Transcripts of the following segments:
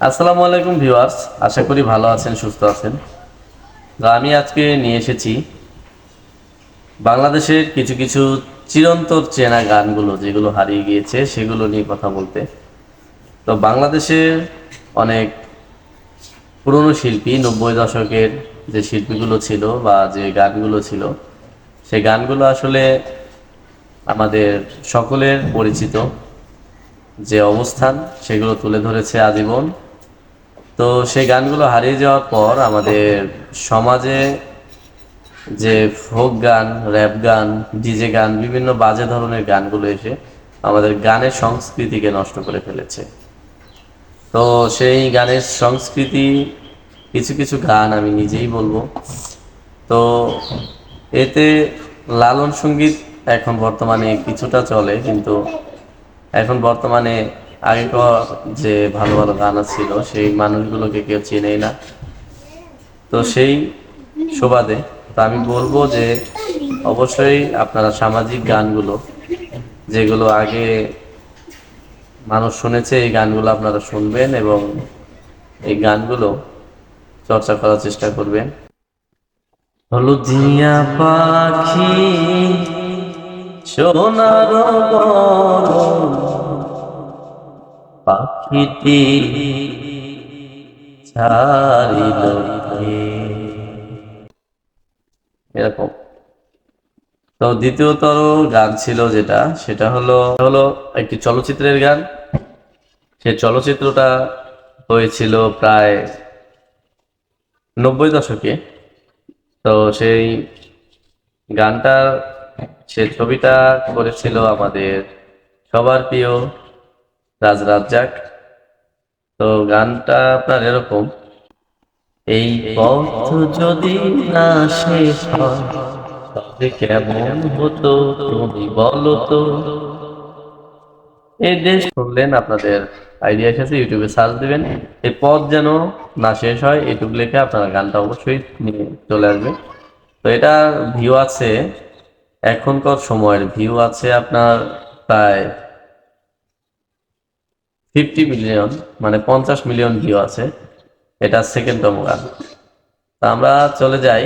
আসসালামু আলাইকুম ভিউয়ার্স, আশা করি ভালো আছেন, সুস্থ আছেন। তো আমি আজকে নিয়ে এসেছি বাংলাদেশের কিছু কিছু চিরন্তর চেনা গানগুলো, যেগুলো হারিয়ে গিয়েছে, সেগুলো নিয়ে কথা বলতে। তো বাংলাদেশের অনেক পুরনো শিল্পী, নব্বই দশকের যে শিল্পীগুলো ছিল বা যে গানগুলো ছিল, সেই গানগুলো আসলে আমাদের সকলের পরিচিত যে অবস্থান, সেগুলো তুলে ধরেছে আজীবন। তো সেই গানগুলো হারিয়ে যাওয়ার পর আমাদের সমাজে যে ফোক গান, র্যাপ গান, ডিজে গান, বিভিন্ন বাজে ধরনের গানগুলো এসে আমাদের গানের সংস্কৃতিকে নষ্ট করে ফেলেছে। তো সেই গানের সংস্কৃতি কিছু কিছু গান আমি নিজেই বলব। তো এতে লালন সংগীত এখন বর্তমানে কিছুটা চলে, কিন্তু এখন বর্তমানে আগেকার যে ভালো ভালো গান ছিল, সেই মানুষগুলোকে কেউ চেনেই না। তো সেই সুবাদে তো আমি বলব যে অবশ্যই আপনারা সামাজিক গানগুলো, যেগুলো আগে মানুষ শুনেছে, এই গানগুলো আপনারা শুনবেন এবং এই গানগুলো চর্চা করার চেষ্টা করবেন। হলুদিয়া পাখি, সোনার এরকম। তো দ্বিতীয়তর গান ছিল যেটা, সেটা হলো হলো একটি চলচ্চিত্রের গান। সেই চলচ্চিত্রটা হয়েছিল প্রায় নব্বই দশকে। তো সেই গানটা, সে ছবিটা করেছিল আমাদের সবার প্রিয় রাজ রাজ্জাক তো গানটা আপনার এরকম। এই পথ যদি না শেষ তবে কেমন হতো তুমি বলো তো। এই দেশ শুনলেন, আপনাদের আইডিয়া এসেছে ইউটিউবে সার্চ দিবেন। এই পথ যেন না শেষ হয়, এইটুকু লিখে আপনারা গানটা অবশ্যই নিয়ে চলে আসবে তো এটা ভিউ আছে, এখনকার সময়ের ভিউ আছে আপনার প্রায় ফিফটি মিলিয়ন মানে পঞ্চাশ মিলিয়ন ভিউ আছে। এটা সেকেন্ডতম গান তা আমরা চলে যাই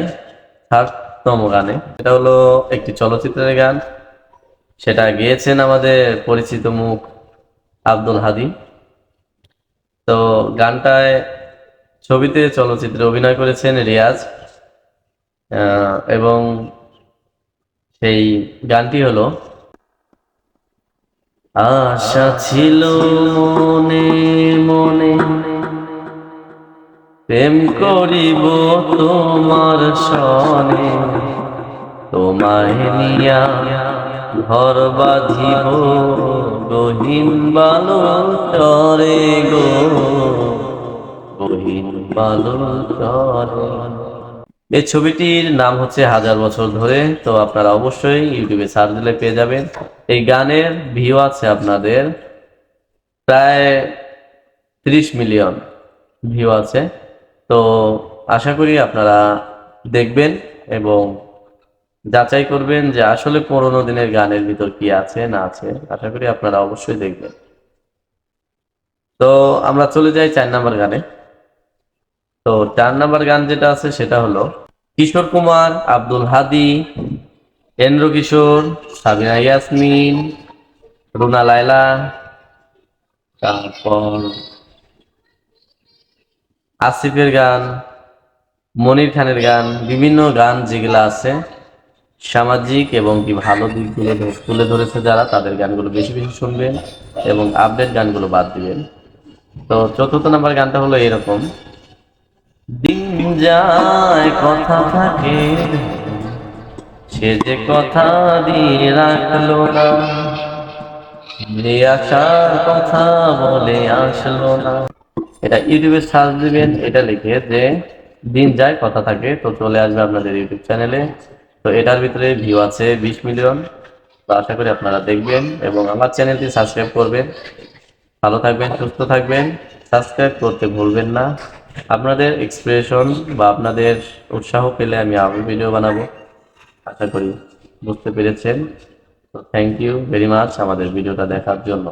থার্ডতম গানে এটা হলো একটি চলচ্চিত্রের গান। সেটা গেয়েছেন আমাদের পরিচিত মুখ আব্দুল হাদি। তো গানটায় ছবিতে চলচ্চিত্রে অভিনয় করেছেন রিয়াজ। এবং সেই গানটি হলো আশা ছিল মনে মনে। প্রেম করিব তোমার সনে, তোমায় নিয়া ঘর বাঁধিব গহীন বালো চরে গো, গহীন বালো চরে এই ছবিটির নাম হচ্ছে হাজার বছর ধরে, তো আপনারা অবশ্যই ইউটিউবে সার্চ দিলে পেয়ে যাবেন। এই গানের ভিউ আছে আপনাদের প্রায় ত্রিশ মিলিয়ন ভিউ আছে। তো আশা করি আপনারা দেখবেন এবং যাচাই করবেন যে আসলে পুরোনো দিনের গানের ভিতর কি আছে, না আছে। আশা করি আপনারা অবশ্যই দেখবেন। তো আমরা চলে যাই চার নাম্বার গানে। তো চার নাম্বার গান যেটা আছে সেটা হলো কিশোর কুমার, আব্দুল হাদি, এন্দ্র কিশোর, সাবিনা ইয়াসমিন, রুনা লায়লা, তারপর আসিফের গান, মনির খানের গান, বিভিন্ন গান যেগুলো আছে, সামাজিক এবং কি ভালো দিকগুলো তুলে ধরেছে যারা, তাদের গানগুলো বেশি বেশি শুনবেন এবং আপডেট গানগুলো বাদ দিবেন। তো চতুর্থ নাম্বার গানটা হলো এরকম। দিন যায়, কথা থাকে। সে যে কথা দিয়ে রাখল না, যে আসার কথা বলে আসলো না। এটা ইউটিউবে সার্চ দিবেন, এটা লিখে যে দিন যায়, কথা থাকে, তো চলে আসবে আপনাদের ইউটিউব চ্যানেলে। তো এটার ভিতরে ভিউ আছে বিশ মিলিয়ন। তো আশা করি আপনারা দেখবেন এবং আমার চ্যানেলটি সাবস্ক্রাইব করবেন। ভালো থাকবেন, সুস্থ থাকবেন। সাবস্ক্রাইব করতে ভুলবেন না। আপনাদের এক্সপ্রেশন বা আপনাদের উৎসাহ পেলে আমি আবার ভিডিও বানাবো। আশা করি বুঝতে পেরেছেন। তো থ্যাংক ইউ ভেরি মাচ আমাদের ভিডিওটা দেখার জন্য।